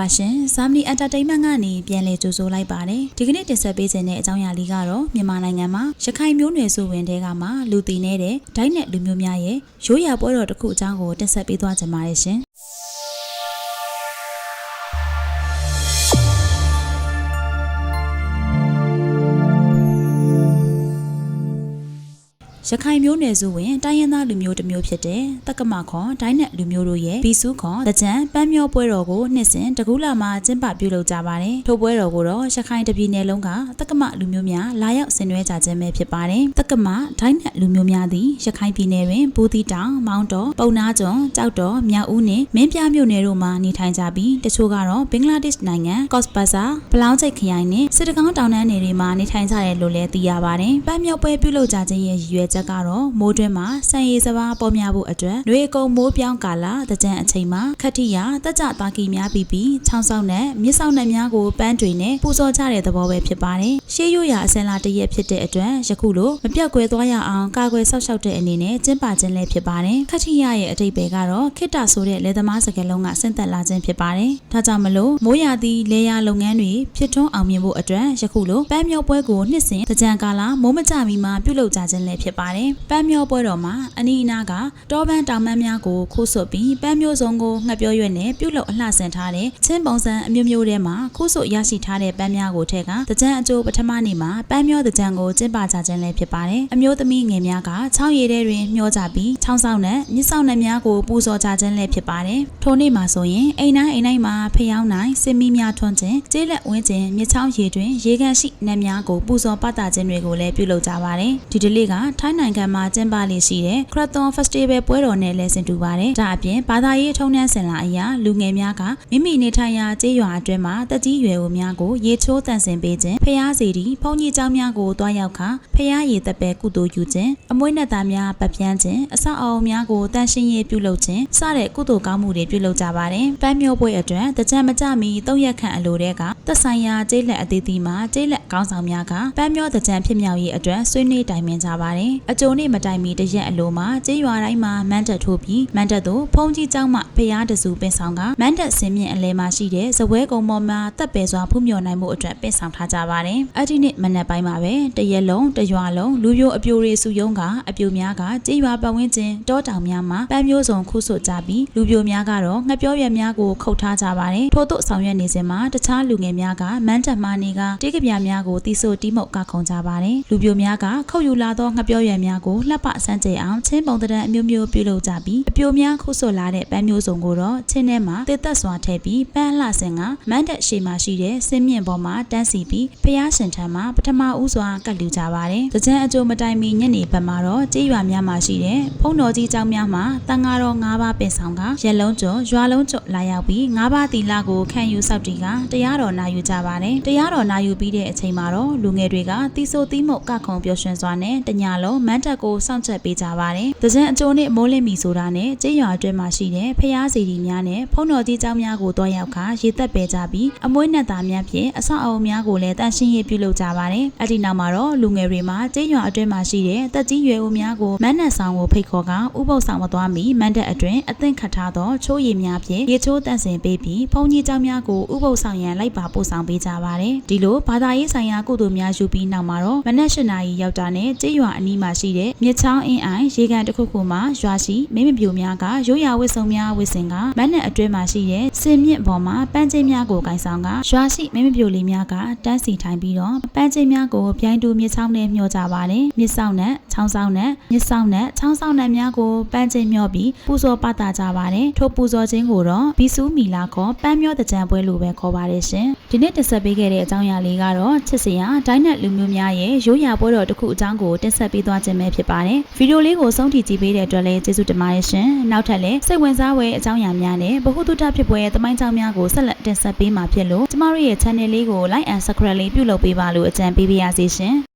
ပါရှင်ဇာမနီအန်တာတိန်မန့်ကနေပြန်လည်ကြိုဆိုလိုက်ပါတယ်ဒီကနေ့တင်ဆက်ပေးခြင်းတဲ့အကြောင်းအရာလေးကတော့မြန်မာနိုင်ငံမှာရခိုင်မျိုးနွယ်စုဝင်တဲကမှလူတည်နေတဲ့ဒိုင်းနဲ့လူမျိုးများရဲ့ရိုးရာပွဲတော်တစ်ခုအကြောင်းကိုတင်ဆက်ပေးသွားကြပါရရှင် ရခိုင်မျိုးနွယ်စုဝင်တိုင်းရင်းသားလူမျိုးတစ်မျိုးဖြစ်တဲ့တက္ကမခွန်ဒိုင်းနဲ့လူမျိုးတို့ရဲ့ဘီစုခွန်တကြံပန်းမျောပွဲတော်ကိုနှစ်စဉ်တကူးလာမှာကျင်းပပြုလုပ်ကြပါတယ်ထိုပွဲတော်ကိုတော့ရခိုင်တပြည်နယ်လုံးကတက္ကမလူမျိုးများလာရောက်ဆင်နွှဲကြခြင်းပဲဖြစ်ပါတယ်တက္ကမဒိုင်းနဲ့လူမျိုးများသည်ရခိုင်ပြည်နယ်တွင်ဘူးတီတောင်မောင်းတော်ပုံနာကျွန်းကြောက်တော်မြောက်ဦးနှင့်မင်းပြမြို့နယ်တို့မှာနေထိုင်ကြပြီးတချို့ကတော့ဘင်္ဂလားဒေ့ရှ်နိုင်ငံကော့စဘဇာဘလောင်းချိတ်ခရိုင်နှင့်စစ်တကောင်းတောင်တန်းနယ်တွေမှာနေထိုင်ကြတယ်လို့လည်းသိရပါတယ်ပန်းမျောပွဲပြုလုပ်ကြခြင်းရဲ့ရည်ရွယ်ချက်ကတော့မိုးတွင်းမှာဆန်ရည်စပါးပေါ်များဖို့အတွက်ຫນွေကုံမိုးပြောင်းကာလတကြံအချိန်မှာခတ္တိယတက်ကြသားကီများပြီးပြီးချောင်းဆောင်နဲ့မြစ်ဆောင်နဲ့များကိုပန်းတွေနဲ့ပူဇော်ကြတဲ့သဘောပဲဖြစ်ပါတယ်ရှေးရွရာအစင်လာတရက်ဖြစ်တဲ့အတွက်ယခုလိုမပြတ်ကွယ်သွားရအောင်ကာကွယ်ဆောက်ရှောက်တဲ့အနေနဲ့ကျင်းပခြင်းလည်းဖြစ်ပါတယ်ခတ္တိယရဲ့အတိတ်ပဲကတော့ခိတ္တဆိုတဲ့လက်သမားစကားလုံးကဆင့်သက်လာခြင်းဖြစ်ပါတယ်ဒါကြောင့်မလို့မိုးရာသီလေယာလုပ်ငန်းတွေဖြစ်ထွန်းအောင်မြင်ဖို့အတွက်ယခုလိုပန်းမြောက်ပွဲကိုနှစ်စဉ်တကြံကာလမိုးမကြမီမှာပြုလုပ်ကြခြင်းလည်းဖြစ်ပါတယ်ပန်းမြောက်ပွဲတော်မှာအနီးအနားကတောပန်းတောင်ပန်းများကိုခိုးဆွတ်ပြီးပန်းမျိုးစုံကိုငှက်ပြောရွက်နဲ့ပြုလုပ်အလှဆင်ထားတဲ့ချင်းပုံစံအမျိုးမျိုးထဲမှာခိုးဆွတ်ရရှိထားတဲ့ပန်းများကိုထည့်ကတကြံအကျိုးပထမနေ့မှာပန်းမျောတကြံကိုကျင်းပကြခြင်းလည်းဖြစ်ပါတယ်အမျိုးသမီးငယ်များကချောင်းရည်ထဲတွင်မျောကြပြီးချောင်းဆောင်နဲ့မြစ်ဆောင်နဲ့များကိုပူဇော်ကြခြင်းလည်းဖြစ်ပါတယ်ထိုနေ့မှာဆိုရင်အိမ်တိုင်းအိမ်တိုင်းမှာဖျောင်းနိုင်စင်မီများထွန်းခြင်းကျေးလက်ဝင်းခြင်းမြစ်ချောင်းရည်တွင်ရေကန်ရှိနတ်များကိုပူဇော်ပတ်တာခြင်းတွေကိုလည်းပြုလုပ်ကြပါတယ်ဒီဒလေးကထိုင်းနိုင်ငံမှာကျင်းပလေရှိတဲ့ Krathon Festival ပွဲတော်နဲ့လည်းဆင်တူပါတယ်ဒါအပြင်ဘာသာရေးထုံးတမ်းစင်လာအရာလူငယ်များကမိမိနေထိုင်ရာကျေးရွာအတွင်းမှာတက်ကြီးရွယ်ဦးများကိုရေချိုးတန့်စင်ပေးခြင်းဖျားစီတီဘုန်းကြီးเจ้าများကိုတွားရောက်ခါဖျားရည်သက်ပဲကုသိုလ်ယူခြင်းအမွေးနဲ့သားများပတ်ပြန်းခြင်းအဆောက်အအုံများကိုတန်ရှင်းရေးပြုလုပ်ခြင်းစတဲ့ကုသိုလ်ကောင်းမှုတွေပြုလုပ်ကြပါတယ်ပန်းမျိုးပွဲအတွက်တကြံမကြမီ၃ရက်ခန့်အလိုတဲ့ကသက်ဆိုင်ရာကျေးလက်အသီးသီးမှာကျေးလက်ကောင်းဆောင်များကပန်းမျိုးတကြံဖြစ်မြောက်ရေးအတွက်ဆွေးနွေးတိုင်ပင်ကြပါတယ် အကျိုးနေ့မတိုင်မီတရက်အလိုမှာကျေးရွာတိုင်းမှာမန်တက်ထိုးပြီးမန်တက်သို့ဖုန်ကြီးကျောင်းမှဖျားတစုပင်ဆောင်ကမန်တက်ဆင်းမြင့်အလဲမှာရှိတဲ့ဇပွဲကုံပေါ်မှာတပ်ပယ်စွာဖူးမြော်နိုင်မှုအတွက်ပင်ဆောင်ထားကြပါတယ်။အဲ့ဒီနေ့မနက်ပိုင်းမှာပဲတရက်လုံးတရွာလုံးလူမျိုးအပြိုတွေစုယုံကအပြိုများကကျေးရွာပတ်ဝန်းကျင်တောတောင်များမှာပန်းမျိုးစုံခုဆွကြပြီးလူပြိုများကတော့ငှက်ပြောရွက်များကိုခုတ်ထားကြပါတယ်။ထို့သို့ဆောင်ရွက်နေစဉ်မှာတခြားလူငယ်များကမန်းတက်မာနေကတိကပြများကိုတီးဆိုတီးမှုတ်ကခုံကြပါတယ်။လူပြိုများကခုတ်ယူလာသောငှက်ပြောရွက်များကိုလှပစမ်းကြအောင်ချင်းပုံတဲ့အမျိုးမျိုးပြုလုပ်ကြပြီးအပြိုများခုဆွတ်လာတဲ့ပန်းမျိုးစုံကိုတော့ချင်းထဲမှာတေသက်စွာထည့်ပြီးပန်းလှဆင်ကမန်းတက်ရှေမှာရှိတဲ့စင်းမြင့်ပေါ်မှာတန်းစီပြီးဖျားရှင်ထံမှာပထမဦးစွာကတ်လူကြပါတယ်။တကြံအကျိုးမတိုင်မီညနေဘက်မှာတော့ကြေးရွာများမှာရှိတဲ့ဖုံတော်ကြီးကျောင်းများမှာတန်ဃာတော်၅ပါးပင်ဆောင်ကရက်လုံးကျော်ရွာလုံးကျော်လာရောက်ပြီး၅ပါးတီလာကိုခံယူဆောက်တီကတရားတော်နာယူကြပါတယ်။တရားတော်နာယူပြီးတဲ့အချိန်မှာတော့လူငယ်တွေကတီဆိုတီးမှုတ်ကခုံပျော်ရွှင်စွာနဲ့တညာလုံးမန်းတက်ကိုစောင့်ချက်ပေးကြပါတယ်။တကြံအကျိုးနဲ့မိုးလင်းမီဆိုတာနဲ့ကြေးရွာအတွင်းမှာရှိတဲ့ဖျားစီတီများနဲ့ဖုံတော်ကြီးကျောင်းများကိုတွားရောက်ခါရေသက်ပဲကြပြီးအမွှေးနဲ့သားများဖြင့်အဆောက်အအုံများကိုလည်းတန်ရှင်းရေးပြုလုပ်ကြပါတယ်။အဲ့ဒီနောက်မှာတော့လူငယ်တွေမှာကြေးရွာအတွင်းမှာရှိတဲ့တက်ကြီးရွယ်ဦးများကိုမန်းနက်ဆောင်ကိုဖိတ်ခေါ်ကဥပုပ်ဆောင်မသွားမီမန်းတက်အတွင်းအသင့်ခတ်ထားသောချိုးရည်များဖြင့်ရေချိုးတန့်စင်ပေးပြီးဖုန်ကြီးကျောင်းများကိုဥပုပ်ဆောင်ရန်လိုက်ပါပို့ဆောင်ပေးကြပါတယ်။ဒီလိုဘာသာရေးဆိုင်ရာကုသိုလ်များယူပြီးနောက်မှာတော့မနက်၈နာရီရောက်တာနဲ့ကြေးရွာအနီးမှာရှိတဲ့မြစ်ချောင်းအင်းအိုင်ရေကန်တစ်ခုခုမှာရွာရှိမိမပြိုများကရိုးရာဝစ်စုံများဝစ်စင်ကမန်းနက်အတွင်းမှာရှိတဲ့စင်မြင့်ပေါ်မှာပန်းချင်းများကိုကင်ဆောင်ကရွာရှိမိမပြိုလေးများကတန်းစီထိုင်ပြီးတော့ပန်းချင်းများကိုပြိုင်တူမြစ်ချောင်းနဲ့မျှောကြပါတယ်မြစ်ဆောင်နဲ့ချောင်းဆောင်နဲ့မြစ်ဆောင်နဲ့ချောင်းဆောင်နဲ့များကိုပန်းချင်းမျှောပြီးပူဇော်ပတာကြပါတယ်ထို့ပူဇော်ခြင်းကိုတော့ဘီဆူမီလာခေါ်ပန်းမျှောတကြံပွဲလို့ပဲခေါ်ပါတယ်ရှင် ဒီနေ့တင်ဆက်ပေးခဲ့တဲ့အကြောင်းအရာလေးကတော့ချစ်စရာဒိုင်းနက်လူမျိုးများရဲ့ရိုးရာပွဲတော်တစ်ခုအကြောင်းကိုတင်ဆက်ပေးသွားခြင်းပဲဖြစ်ပါတယ်ဗီဒီယိုလေးကိုဆုံးထိကြည့်ပေးတဲ့အတွက်လည်းကျေးဇူးတင်ပါတယ်ရှင်နောက်ထပ်လည်းစိတ်ဝင်စားဖွယ်အကြောင်းအရာများနဲ့ဗဟုသုတဖြစ်ပွဲရဲ့သမိုင်းကြောင်းများကိုဆက်လက်တင်ဆက်ပေးမှာဖြစ်လို့ကျမတို့ရဲ့ channel လေးကို like and subscribe လေးပြုလုပ်ပေးပါလို့အကြံပေးပါရစေရှင်